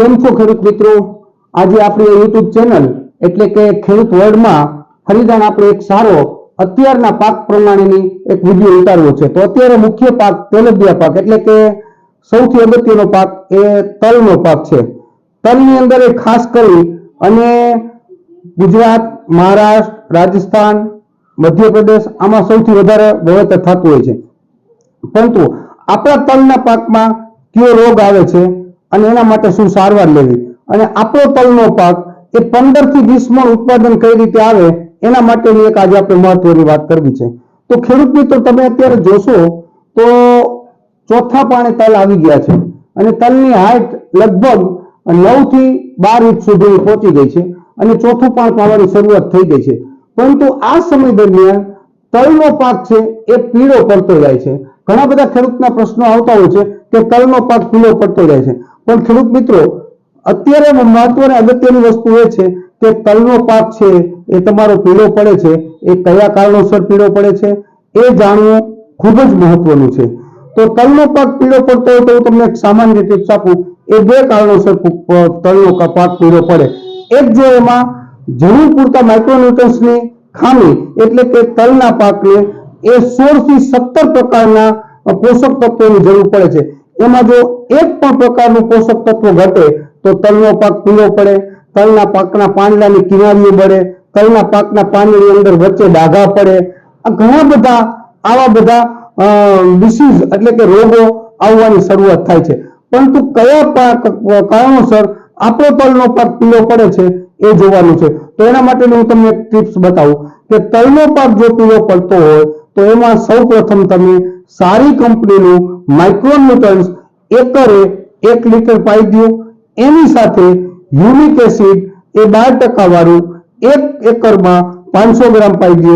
કેમ છો ખેડૂત મિત્રો? આજે આપણી યુટ્યુબ ચેનલ એટલે કે ખેડૂત વર્લ્ડમાં ફરીદાન આપણે એક સારો, અત્યારના પાક પ્રમાણેની એક વીડિયો ઉતારવો છે. તો અત્યારે મુખ્ય પાક તેલબિયા પાક એટલે કે સૌથી અગત્યનો પાક એ તલનો પાક છે. તલની અંદર એ ખાસ કરી અને ગુજરાત, મહારાષ્ટ્ર, રાજસ્થાન, મધ્યપ્રદેશ આમાં સૌથી વધારે વાવેતર થતું હોય છે. પરંતુ આપણા તલના પાકમાં કયો રોગ આવે છે? અને એના માટે શું સારવાર લેવી? અને આપણો તલનો પાક એ પંદરથી વીસ મણ ઉત્પાદન કઈ રીતે આવે, એના માટેની એક આજે આપણે મહત્વની વાત કરવી છે. તો ખેડૂત મિત્રો, તમે અત્યારે જોશો તો ચોથા પાણે તલ આવી ગયા છે. અને તલની હાઈટ લગભગ નવથી બાર ઇંચ સુધી પહોંચી ગઈ છે અને ચોથું પાણ પાવાની શરૂઆત થઈ ગઈ છે. પરંતુ આ સમય દરમિયાન તલનો પાક છે એ પીળો પડતો જાય છે. ઘણા બધા ખેડૂતના પ્રશ્નો આવતા હોય છે કે તલનો પાક પીળો પડતો જાય છે. પણ ખેડૂત મિત્રો, અત્યારે મહત્વની અગત્યની વસ્તુ એ છે કે તલનો પાક છે એ તમારો પીળો પડે છે. એ કયા કારણોસર પીળો પડે છે એ જાણવું ખૂબ જ મહત્વનું છે. તો તલનો પાક પીળો પડતો હોય તો હું તમને એક સામાન્ય ટિપ્સ આપું. એ બે કારણોસર તલનો પાક પીળો પડે. એક જો એમાં જરૂર પૂરતા માઇક્રોન્યુટ્રન્સની ખામી એટલે કે તલના પાકને એ સોળથી સત્તર પ્રકારના પોષક તત્વોની જરૂર પડે છે. એમાં જો એક પણ પ્રકારનું પોષક તત્વ ઘટે, તો તલનો પાક પીળો પડે, તલના પાકના પાંદડાની કિનારીઓ બળે, તલના પાકના પાણીની અંદર વચ્ચે ડાઘા પડે, આ ઘણા બધા આવા બધા ડિસીઝ એટલે કે રોગો આવવાની શરૂઆત થાય છે. પરંતુ કયા પાક, કારણોસર આપણો તલનો પાક પીળો પડે છે એ જોવાનું છે. તો એના માટે હું તમને ટિપ્સ બતાવું કે તલનો પાક જો પીળો પડતો હોય તો એમાં સૌ પ્રથમ તમે સારી કંપનીનું માઇક્રોન્યુટન્સ એકરે એક લીટર પાઈ દો. એની સાથે યુરિક એસિડ એ બાર ટકા વાળું એક એકરમાં પાંચસો ગ્રામ પાઈ દો.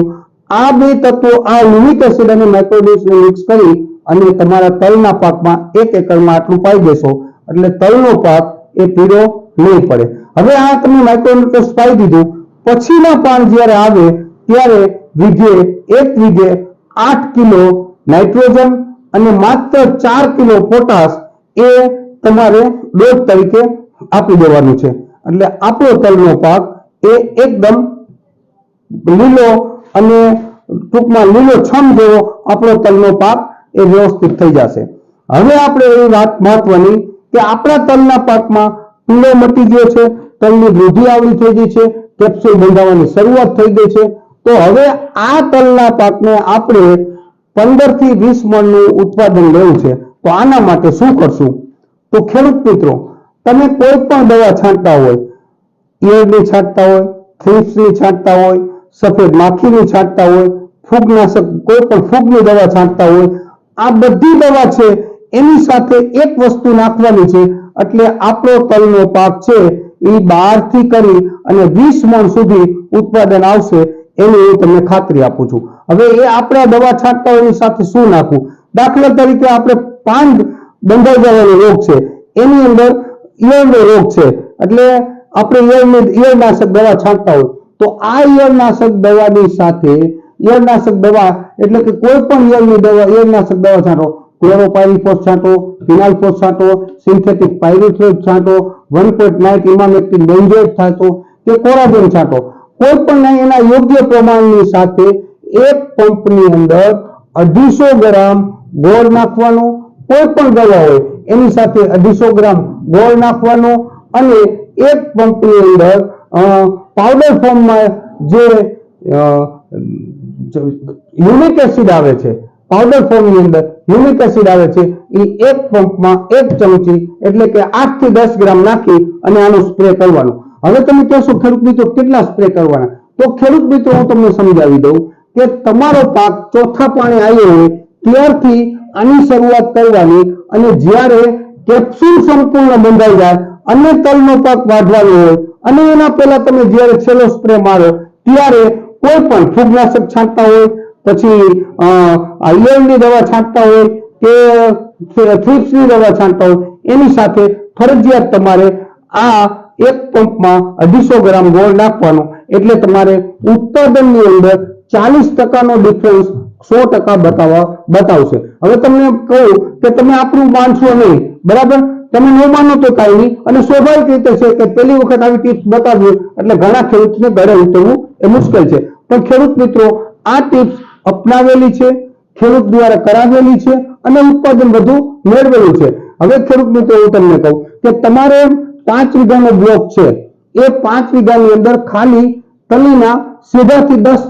આ બે તત્વો આ યુરિક એસિડ અને માઇક્રોન્યુટ્રન્સને મિક્સ કરી અને તમારા તલના પાકમાં એક એકરમાં આટલું પાઈ દેશો. એટલે તલનો પાક એ પીળો નહીં પડે. હવે આ તમે માઇક્રોન્યુટ્રન્સ પાઈ દીધું. પછીના પાન જ્યારે આવે ત્યારે વિઘે એક વીઘે આઠ કિલો નાઇટ્રોજન અને માત્ર ચાર કિલો પોટાશ એ તમારે ડોઝ તરીકે આપી દેવાનું છે. એટલે આપણો તલનો પાક એ એકદમ લીલો અને ટૂંકમાં લીલો છમ જેવો આપણો તલનો પાક એ વ્યવસ્થિત થઈ જશે. હવે આપણે એ વાત મહત્વની કે આપણા તલના પાકમાં પીળો મટી ગયો છે, તલની વૃદ્ધિ આવડી થઈ ગઈ છે, કેપ્સ્યુલ બંધાવવાની શરૂઆત થઈ ગઈ છે તો હવે આ તલના પાકને આપણે પંદરથી વીસ મણનું ઉત્પાદન લેવું છે. તો આના માટે શું કરશું? તો ખેડૂત મિત્રો, તમે કોઈ પણ દવા છાંટતા હોય, ઈયળની છાંટતા હોય, થ્રીપ્સની છાંટતા હોય, સફેદ માખીની છાંટતા હોય, ફૂગનાશક, કોઈ પણ ફૂગની દવા છાંટતા હોય, આ બધી દવા છે એની સાથે એક વસ્તુ નાખવાની છે. એટલે આપણો તલનો પાક છે એ બહારથી કરી અને વીસ મણ સુધી ઉત્પાદન આવશે. એની હું તમને ખાતરી આપું છું. હવે એ આપણે દવા છાંટતા હોય સાથે શું નાખવું? દાખલા તરીકે આપણે પાન બંધાઈ જવાનો રોગ છે. એની અંદર ઈયળનો રોગ છે. એટલે આપણે ઈયળને ઈયળનાશક દવા છાંટતા હોય. તો આ ઈયળનાશક દવાની સાથે ઈયળનાશક દવા એટલે કે કોઈ પણ ઈયળની દવા ઈયળનાશક દવા છાંટો. ક્લોરોપાયરીફોસ છાંટો, ફિનાઇલફોસ છાંટો, સિન્થેટિક પાયરીફોસ છાંટો, one point nine emamectin benzoate છાંટો કે કોરાજન છાંટો. કોઈ પણ એના યોગ્ય પ્રમાણની સાથે એક પંપની અંદર અઢીસો ગ્રામ ગોળ નાખવાનો કોઈ પણ દવા હોય, એની સાથે અઢીસો ગ્રામ ગોળ નાખવાનો અને એક પંપની અંદર પાવડર ફોર્મમાં જે યુનિક એસિડ આવે છે પાવડર ફોર્મની અંદર યુનિક એસિડ આવે છે, એ એક પંપમાં એક ચમચી એટલે કે આઠથી દસ ગ્રામ નાખી અને આનો સ્પ્રે કરવાનો. હવે તમે કહેશો ખેડૂત મિત્રો કેટલા સ્પ્રે કરવાના? તો ખેડૂત મિત્રો, હું તમને સમજાવી દઉં કે તમારો પાક ચોથા પાણી આવ્યો હોય, ત્યારથી આની શરૂઆત કરવાની અને જ્યારે કેપ્સ્યુલ સંપૂર્ણ બંધાઈ જાય અને તલનો પાક વાઢવાનો હોય અને એના પહેલા તમે જ્યારે છેલ્લો સ્પ્રે મારો, ત્યારે કોઈ પણ ફૂગનાશક છાંટતા હોય, પછી આયર્નની દવા છાંટતા હોય કે થ્રિપ્સની દવા છાંટતા હોય, એની સાથે ફરજિયાત તમારે આ પંપમાં અઢીસો ગ્રામ ગોળ નાખવાનો. એટલે તમારે ઉત્પાદનની અંદર ચાલીસ ટકાનો ડિફરન્સ સો ટકા બતાવવા, બતાવશે. હવે તમને કહું કે તમે આપણું માનશો નહીં. બરાબર? તમે ન માનો તો કાંઈ નહીં. અને સ્વાભાવિક રીતે છે કે પહેલી વખત આવી ટિપ્સ બતાવી એટલે ઘણા ખેડૂતને ઘરે ઉતરવું એ મુશ્કેલ છે. પણ ખેડૂત મિત્રો, આ ટિપ્સ અપનાવેલી છે, ખેડૂત દ્વારા કરાવેલી છે અને ઉત્પાદન વધુ મેળવેલું છે. હવે ખેડૂત મિત્રો, હું તમને કહું કે તમારે પાંચ વીઘાનો બ્લોક છે. એ પાંચ વીઘાની અંદર ખાલી તલીના સીધાથી દસ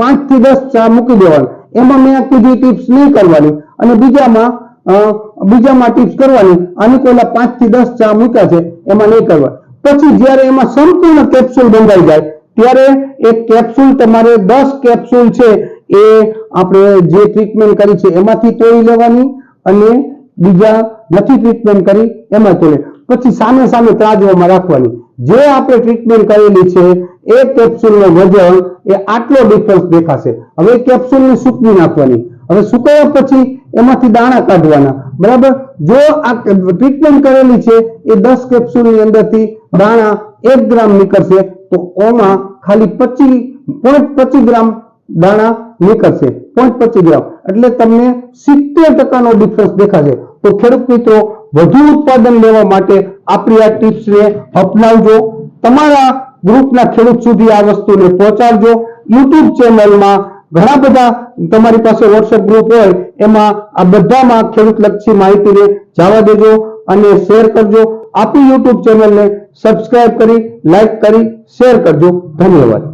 પાંચથી દસ ચા મૂકી દેવાના. એમાં મેં કીધી ટિપ્સ નહીં કરવાની. અને બીજામાં બીજામાં ટિપ્સ કરવાની. આની કોઈલા પાંચથી દસ ચા મૂક્યા છે, એમાં નહીં કરવા પછી જ્યારે એમાં સંપૂર્ણ કેપ્સ્યુલ બંધાઈ જાય, ત્યારે એ કેપ્સ્યુલ તમારે દસ કેપ્સ્યુલ છે, એ આપણે જે ટ્રીટમેન્ટ કરી છે એમાંથી તોડી લેવાની અને બીજા નથી ટ્રીટમેન્ટ કરી, એમાં તોડે પછી સામે સામે ત્રાજવામાં રાખવાની. જે આપણે ટ્રીટમેન્ટ કરેલી છે, એ કેપ્સ્યુલનું વજન એ આટલો ડિફરન્સ દેખાશે. હવે કેપ્સ્યુલને સૂકવી નાખવાની. હવે સુકાયા પછી એમાંથી દાણા કાઢવાના. બરાબર? જો આ ટ્રીટમેન્ટ કરેલી છે, એ દસ કેપ્સ્યુલની અંદરથી દાણા એક ગ્રામ નીકળશે, તો ઓમાં ખાલી પચીસ, પોઈન્ટ પચીસ ગ્રામ દાણા નીકળશે. પોઈન્ટ પચીસ ગ્રામ. એટલે તમને સિત્તેર ટકાનો ડિફરન્સ દેખાશે. તો ખેડૂત મિત્રો વધુ ઉત્પાદન લેવા માટે આપણી આ ટિપ્સને અપનાવજો. તમારા ગ્રુપના ખેડૂત સુધી આ વસ્તુને પહોંચાડજો. યુટ્યુબ ચેનલમાં ઘણા બધા તમારી પાસે વોટ્સએપ ગ્રુપ હોય, એમાં આ બધામાં ખેડૂત લક્ષી માહિતીને જવા દેજો અને શેર કરજો. આપણી યુટ્યુબ ચેનલને સબસ્ક્રાઇબ કરી લાઈક કરી શેર કરજો. ધન્યવાદ.